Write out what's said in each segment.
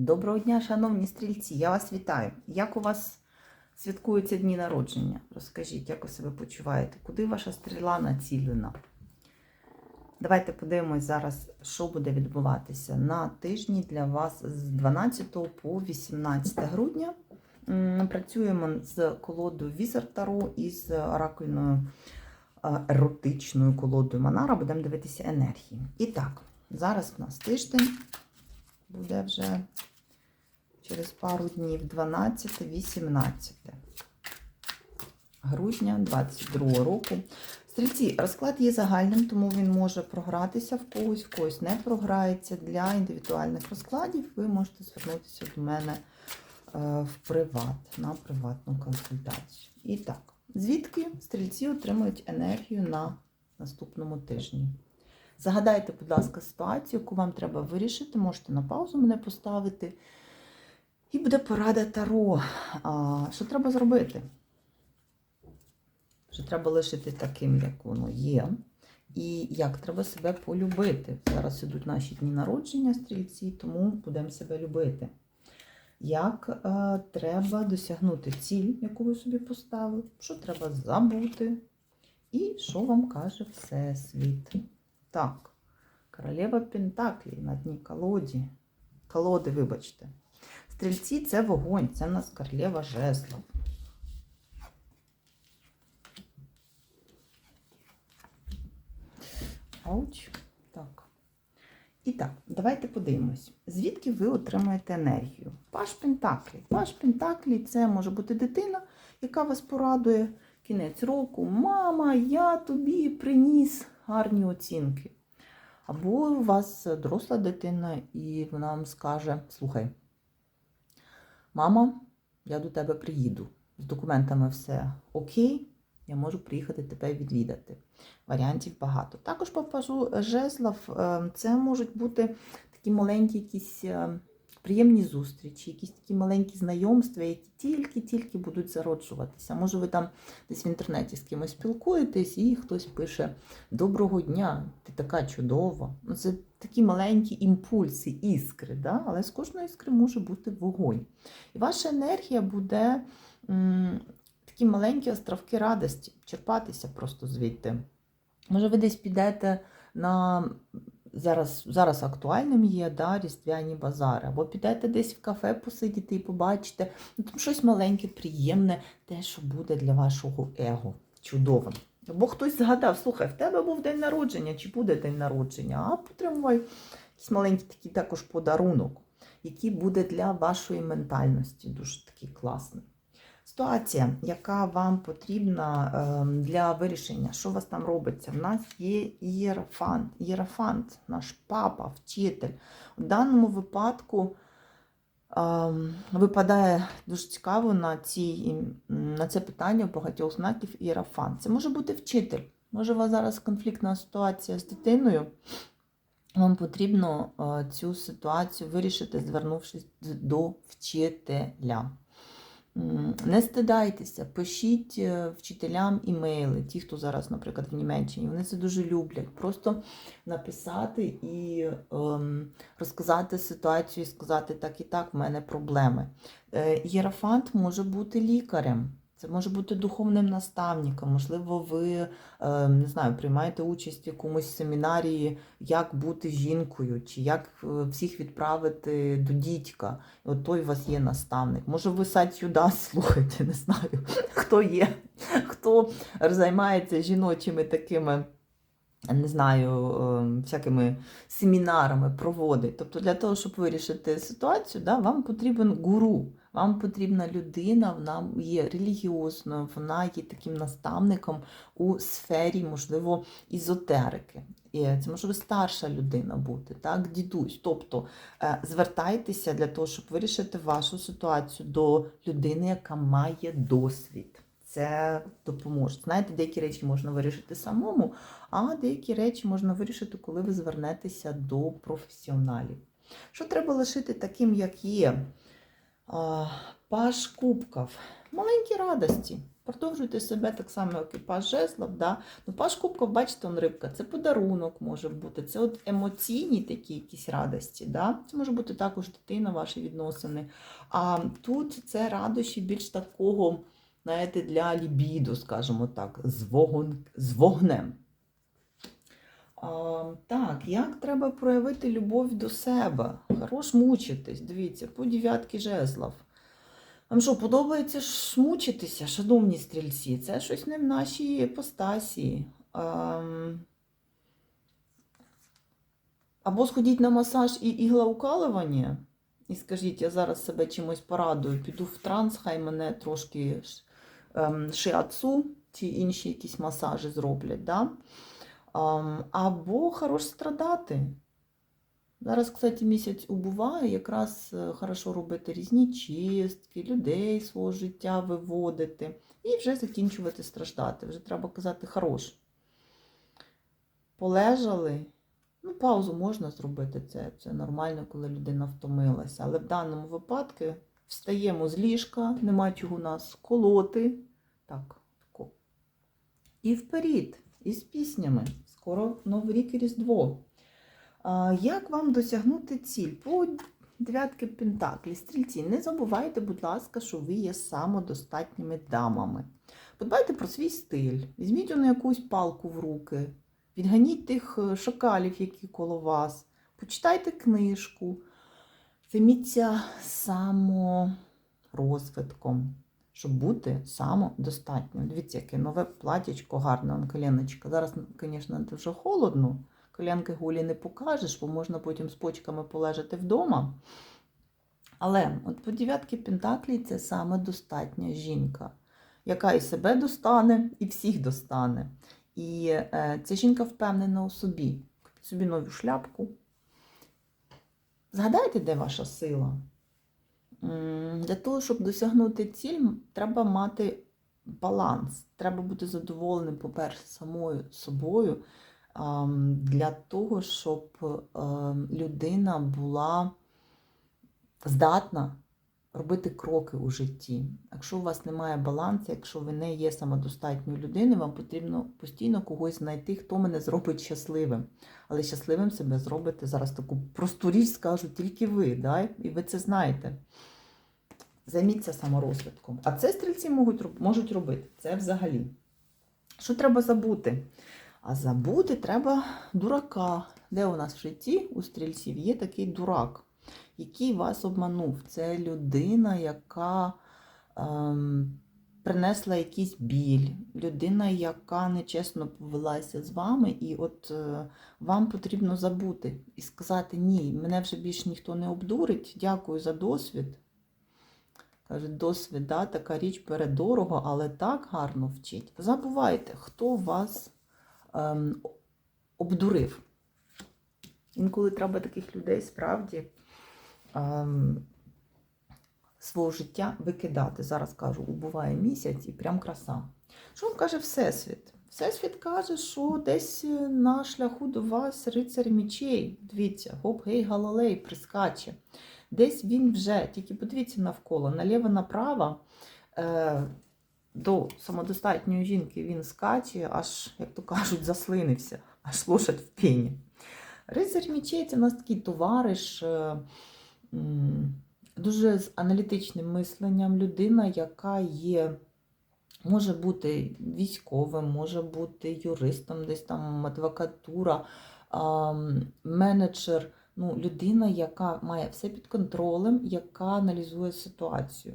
Доброго дня, шановні стрільці! Я вас вітаю. Як у вас святкуються дні народження? Розкажіть, як ви себе почуваєте? Куди ваша стріла націлена? Давайте подивимось зараз, що буде відбуватися на тижні для вас з 12 по 18 грудня. Працюємо з колодою Візер Таро і з оракульною е, еротичною колодою Манара. Будемо дивитися енергії. І так, зараз у нас тиждень буде вже через пару днів 12-18 грудня 22 року. Стрільці, розклад є загальним, тому він може програтися в когось, в когось не програється. Для індивідуальних розкладів ви можете звернутися до мене е, в приват, на приватну консультацію. І так, звідки стрільці отримують енергію на наступному тижні? Загадайте, будь ласка, ситуацію, яку вам треба вирішити. Можете на паузу мене поставити. І буде порада Таро. А, Що треба зробити? Що треба лишити таким, як воно є. І як треба себе полюбити. Зараз ідуть наші дні народження стрільці, тому будемо себе любити. Як е, треба досягнути ціль, яку ви собі поставили, що треба забути, і що вам каже Всесвіт. Так, королева Пентаклі на дні колоді. Колоди, вибачте. Стрільці це вогонь, це в нас королева жезлов. Ауч. Так. І так, давайте подивимось, звідки ви отримаєте енергію. Паш Пентаклі. Паш Пентаклі це може бути дитина, яка вас порадує кінець року. Мама, я тобі приніс гарні оцінки. Або у вас доросла дитина, і вона вам скаже: Слухай, мама, я до тебе приїду. З документами все окей, я можу приїхати тебе відвідати. Варіантів багато. Також попажу жезлов, е, це можуть бути такі маленькі якісь е, приємні зустрічі, якісь такі маленькі знайомства, які тільки-тільки будуть зароджуватися. Може, ви там десь в інтернеті з кимось спілкуєтесь, і хтось пише Доброго дня, ти така чудова. Ну, Це такі маленькі імпульси, іскри, да? але з кожної іскри може бути вогонь. І ваша енергія буде м, такі маленькі островки радості, черпатися просто звідти. Може, ви десь підете на зараз зараз актуальним є да, різдвяні базари, або підете десь в кафе посидіти і побачите ну, там щось маленьке, приємне, те, що буде для вашого его. Чудовим. Або хтось згадав, слухай, в тебе був день народження, чи буде день народження, а потримувай якийсь маленький такий також подарунок, який буде для вашої ментальності дуже такий класний. Ситуація, яка вам потрібна ем, для вирішення, що у вас там робиться? В нас є ієрофант, ієрофант, наш папа, вчитель. У даному випадку випадає дуже цікаво на, ці, на це питання у багатьох знаків ієрофант. Це може бути вчитель. Може, у вас зараз конфліктна ситуація з дитиною. Вам потрібно е, цю ситуацію вирішити, звернувшись до вчителя. Не стидайтеся, пишіть е, вчителям імейли, ті, хто зараз, наприклад, в Німеччині, вони це дуже люблять. Просто написати і ем, розказати ситуацію, і сказати так і так, в мене проблеми. Єрафант може бути лікарем. Це може бути духовним наставником, можливо, ви е, не знаю, приймаєте участь в якомусь семінарії, як бути жінкою, чи як е, всіх відправити до дідька. І от той у вас є наставник. Може, ви сать Юда слухаєте, не знаю, хто є, хто займається жіночими такими. Не знаю, е, всякими семінарами проводить. Тобто для того, щоб вирішити ситуацію, да, вам потрібен гуру, вам потрібна людина, вона є релігіозною, вона є таким наставником у сфері, можливо, ізотерики. І це може старша людина бути, так, дідусь. Тобто е, звертайтеся для того, щоб вирішити вашу ситуацію до людини, яка має досвід. Це допоможе. Знаєте, деякі речі можна вирішити самому, а деякі речі можна вирішити, коли ви звернетеся до професіоналів. Що треба лишити таким, як є? Паш кубків. Маленькі радості. Продовжуйте себе так само, як і паж жезлов. Да? Ну, паж кубків, бачите, он рибка, це подарунок може бути. Це от емоційні такі якісь радості. Да? Це може бути також дитина, ваші відносини. А тут це радощі більш такого, знаєте, для лібіду, скажімо так, з, вогон, з вогнем. Так, як треба проявити любов до себе? Хорош мучитись. Дивіться, по дев'ятки жезлов. Вам що, подобається ж мучитися, шановні стрільці? Це щось не в нашій епостасі. Ем... Або сходіть на масаж і іглоукалування, і скажіть, я зараз себе чимось порадую, піду в транс, хай мене трошки ем, шиацу, чи інші якісь масажі зроблять. Да? Або хорош страдати. Зараз, кстати, місяць убуває, якраз е, хорошо робити різні чистки, людей свого життя виводити і вже закінчувати страждати. Вже треба казати хорош. Полежали. Ну, паузу можна зробити, це, це нормально, коли людина втомилася. Але в даному випадку встаємо з ліжка, нема чого нас колоти. Так, тако. І вперед, і з піснями. Скоро Новий рік і Різдво. Як вам досягнути ціль? По дев'ятки Пентаклі, стрільці, не забувайте, будь ласка, що ви є самодостатніми дамами. Подбайте про свій стиль, візьміть на якусь палку в руки, відганіть тих е, шакалів, які коло вас, почитайте книжку, займіться саморозвитком, щоб бути самодостатньою. Дивіться, яке нове платячко гарне, он коленочка. Зараз, звісно, дуже холодно. Колянки голі не покажеш, бо можна потім з почками полежати вдома. Але от по дев'ятки Пентаклі це саме достатня жінка, яка і себе достане, і всіх достане. І е, ця жінка впевнена у собі. Собі нову шляпку. Згадайте, де ваша сила? Для того, щоб досягнути ціль, треба мати баланс. Треба бути задоволеним, по-перше, самою собою для того, щоб ем, людина була здатна робити кроки у житті. Якщо у вас немає балансу, якщо ви не є самодостатньою людиною, вам потрібно постійно когось знайти, хто мене зробить щасливим. Але щасливим себе зробите зараз таку просту річ скажу тільки ви, да? і ви це знаєте. Займіться саморозвитком. А це стрільці можуть, можуть робити. Це взагалі. Що треба забути? А забути треба дурака. Де у нас в житті у стрільців є такий дурак, який вас обманув. Це людина, яка ем, принесла якийсь біль, людина, яка нечесно повелася з вами, і от е, вам потрібно забути і сказати: ні, мене вже більше ніхто не обдурить. Дякую за досвід. Каже, досвід, да, така річ бере дорого, але так гарно вчить. Забувайте, хто вас ем, обдурив. Інколи треба таких людей справді свого життя викидати. Зараз кажу, убуває місяць і прям краса. Що вам каже Всесвіт? Всесвіт каже, що десь на шляху до вас рицар мічей. Дивіться, гоп, гей, галалей, прискаче. Десь він вже, тільки подивіться навколо, наліво направо. Е, до самодостатньої жінки він скаче, аж, як то кажуть, заслинився, аж лошадь в пені. Рицар мічей це у нас такий товариш, е, дуже з аналітичним мисленням, людина, яка є, може бути військовим, може бути юристом, десь там адвокатура, менеджер. Ну, людина, яка має все під контролем, яка аналізує ситуацію.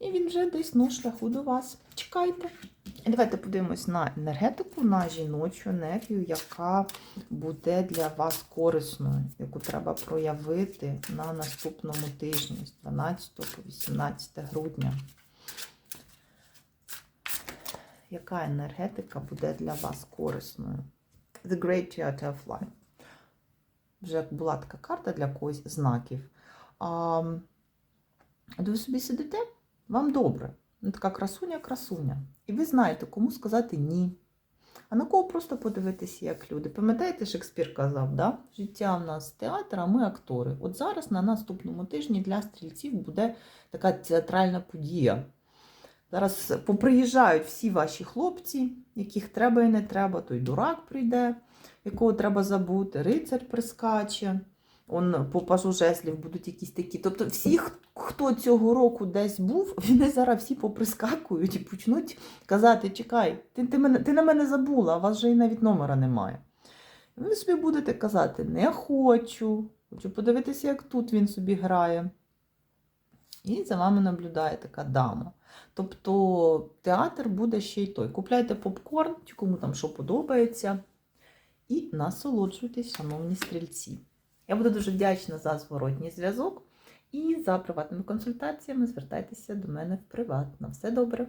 І він вже десь на шляху до вас. Чекайте. Давайте подивимось на енергетику, на жіночу енергію, яка буде для вас корисною, яку треба проявити на наступному тижні з 12 по 18 грудня. Яка енергетика буде для вас корисною? The Great Theater of Life. Вже була така карта для когось знаків. А, ви собі сидите, вам добре. Ну, така красуня-красуня. І ви знаєте, кому сказати ні. А на кого просто подивитися, як люди. Пам'ятаєте, Шекспір казав, да? життя в нас театр, а ми актори. От зараз на наступному тижні для стрільців буде така театральна подія. Зараз поприїжджають всі ваші хлопці, яких треба і не треба. Той дурак прийде, якого треба забути, рицар прискаче. Он по пажу жеслів будуть якісь такі. Тобто, всі, хто цього року десь був, вони зараз всі поприскакують і почнуть казати: чекай, ти, ти, мене, ти на мене забула, а вас вже і навіть номера немає. Ви собі будете казати: не хочу, хочу подивитися, як тут він собі грає. І за вами наблюдає така дама. Тобто театр буде ще й той. Купляйте попкорн, чи кому там що подобається. І насолоджуйтесь, шановні стрільці. Я буду дуже вдячна за зворотній зв'язок і за приватними консультаціями звертайтеся до мене в приват. На все добре!